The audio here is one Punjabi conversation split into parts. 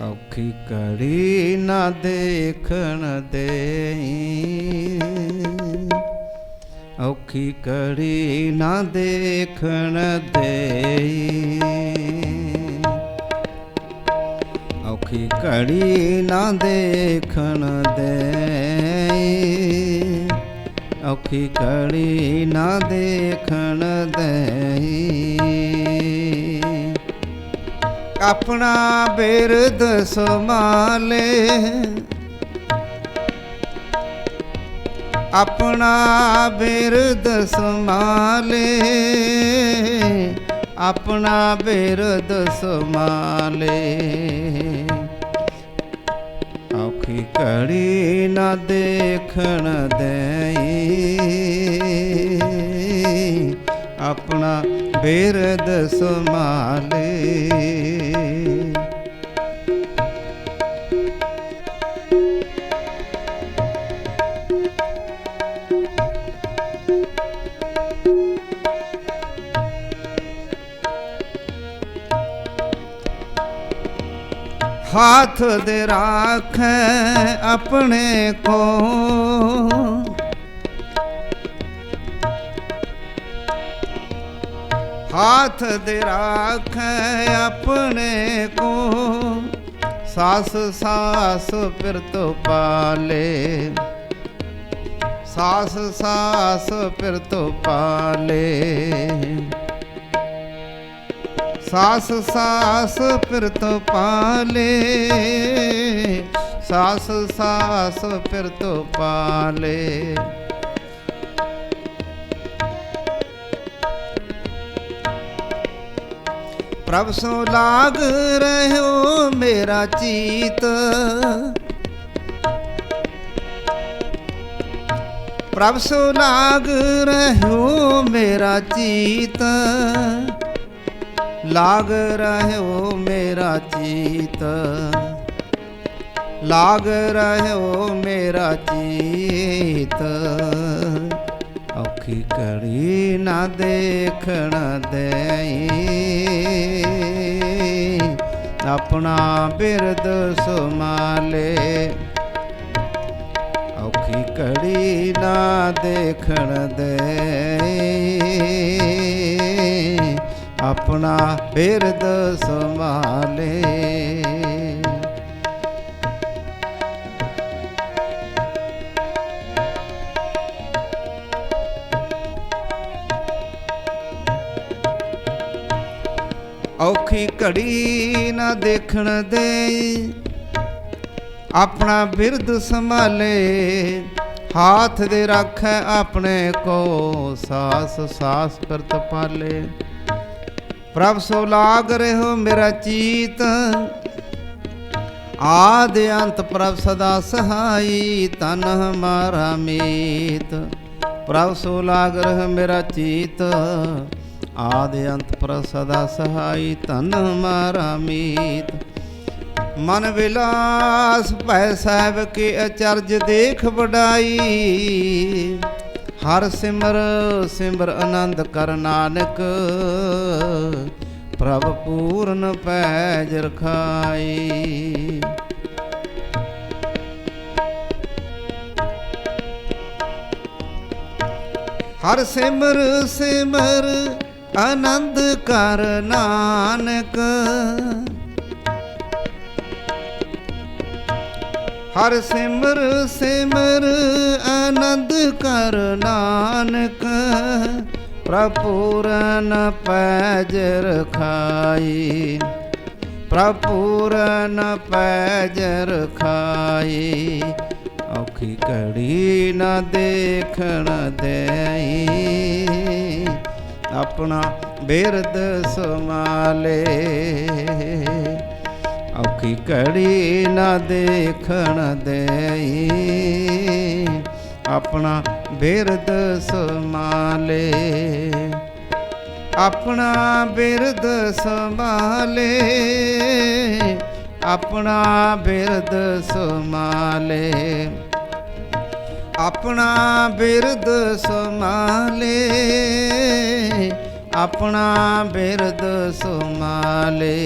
ਔਖੀ ਕੜੀ ਨਾ ਦੇਖਣ ਦੇ ਔਖੀ ਕੜੀ ਨਾ ਦੇਖਣ ਦੇ ਔਖੀ ਕੜੀ ਨਾ ਦੇਖਣ ਦੇ ਔਖੀ ਕੜੀ ਨਾ ਦੇਖਣ ਦੇ ਆਪਣਾ ਬਿਰਦ ਸਮਾਲੇ ਆਪਣਾ ਬਿਰਦ ਸਮਾਲੇ ਆਪਣਾ ਬਿਰਦ ਸਮਾਲੇ ਔਖੀ ਘੜੀ ਨਾ ਦੇਖਣ ਦੇਈ। ਆਪਣਾ ਬੇਰਦ ਸਮਾਲੇ ਹੱਥ ਦੇ ਰਾਖੈ ਆਪਣੇ ਕੋ ਹਾਥ ਦੇ ਰਾਖੈ ਆਪਣੇ ਕੋ ਸਾਸ ਸਾਸ ਪਿਰਤ ਪਾਲੇ ਸਾਸ ਸਾਸ ਪਿਰਤ ਪਾਲੇ ਸਾਸ ਸਾਸ ਪਿਰਤ ਪਾਲੇ ਸਾਸ ਸਾਸ ਪਿਰਤ ਪਾਲੇ ਪ੍ਰਭ ਸੋ ਲਾਗ ਰਹਿਓ ਮੇਰਾ ਚੀਤ। ਪ੍ਰਭ ਸੋ ਲਾਗ ਰਹਿਓ ਮੇਰਾ ਚੀਤ। ਲਾਗ ਰਹਿਓ ਮੇਰਾ ਚੀਤ। ਲਾਗ ਰਹਿਓ ਮੇਰਾ ਚੀਤ। ਔਖੀ ਘੜੀ ਨਾ ਦੇਖਣ ਦੇਈ। ਆਪਣਾ ਬਿਰਦ ਸੁਮਾਲੇ ਔਖੀ ਘੜੀ ਨਾ ਦੇਖਣ ਦੇ। ਆਪਣਾ ਬਿਰਦ ਸੰਭਾਲੇ। ਔਖੀ ਘੜੀ ਨਾ ਦੇਖਣ ਦੇ। ਆਪਣਾ ਬਿਰਦ ਸੰਭਾਲੇ, ਹਾਥ ਦੇ ਰੱਖੈ ਆਪਣੇ ਕੋ, ਸਾਸ ਸਾਸ ਕਰਤ ਪਾਲੇ। ਪ੍ਰਭ ਸੋ ਲਾਗ ਰਹਿਓ ਮੇਰਾ ਚੀਤ, ਆਦ ਅੰਤ ਪ੍ਰਭ ਸਦਾ ਸਹਾਈ, ਤਨ ਹਮਾਰਾ ਮੀਤ। ਪ੍ਰਭ ਸੋ ਲਾਗ ਰਹਿ ਮੇਰਾ ਚੀਤ ਆਦ ਅੰਤ ਪ੍ਰਭ ਸਦਾ ਸਹਾਈ ਤਨ ਹਮਾਰਾ ਮੀਤ। ਮਨ ਵਿਲਾਸ ਭੈ ਸਾਹਿਬ ਕੇ ਅਚਰਜ ਦੇਖ ਵਡਾਈ। ਹਰ ਸਿਮਰ ਸਿਮਰ ਆਨੰਦ ਕਰ ਨਾਨਕ। ਪ੍ਰਭ ਪੂਰਨ ਪੈਜ ਰਖਾਈ। ਹਰ ਸਿਮਰ ਸਿਮਰ ਆਨੰਦ ਕਰ ਨਾਨਕ। ਹਰ ਸਿਮਰ ਸਿਮਰ ਆਨੰਦ ਕਰ ਨਾਨਕ। ਪ੍ਰਪੂਰਨ ਪੈਜ ਰਖਾਈ। ਪ੍ਰਪੂਰਨ ਪੈਜ ਰਖਾਈ। ਔਖੀ ਘੜੀ ਨਾ ਦੇਖਣ ਦੇਈ। ਆਪਣਾ ਬਿਰਦ ਸਮਾਲੇ ਔਖੀ ਘੜੀ ਨਾ ਦੇਖਣ ਦੇਈ। ਆਪਣਾ ਬਿਰਦ ਸਮਾਲੇ ਆਪਣਾ ਬਿਰਦ ਸੰਭਾਲੇ। ਆਪਣਾ ਬਿਰਦ ਸੰਭਾਲੇ। ਆਪਣਾ ਬਿਰਦ ਸੰਭਾਲੇ। ਆਪਣਾ ਬਿਰਦ ਸੰਭਾਲੇ।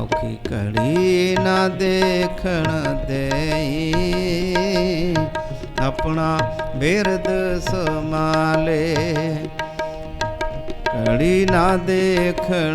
ਔਖੀ ਘੜੀ ਨਾ ਦੇਖਣ ਦੇਈ। ਆਪਣਾ ਬਿਰਦ ਸਮਾਲੇ ਘੜੀ ਨਾ ਦੇਖਣ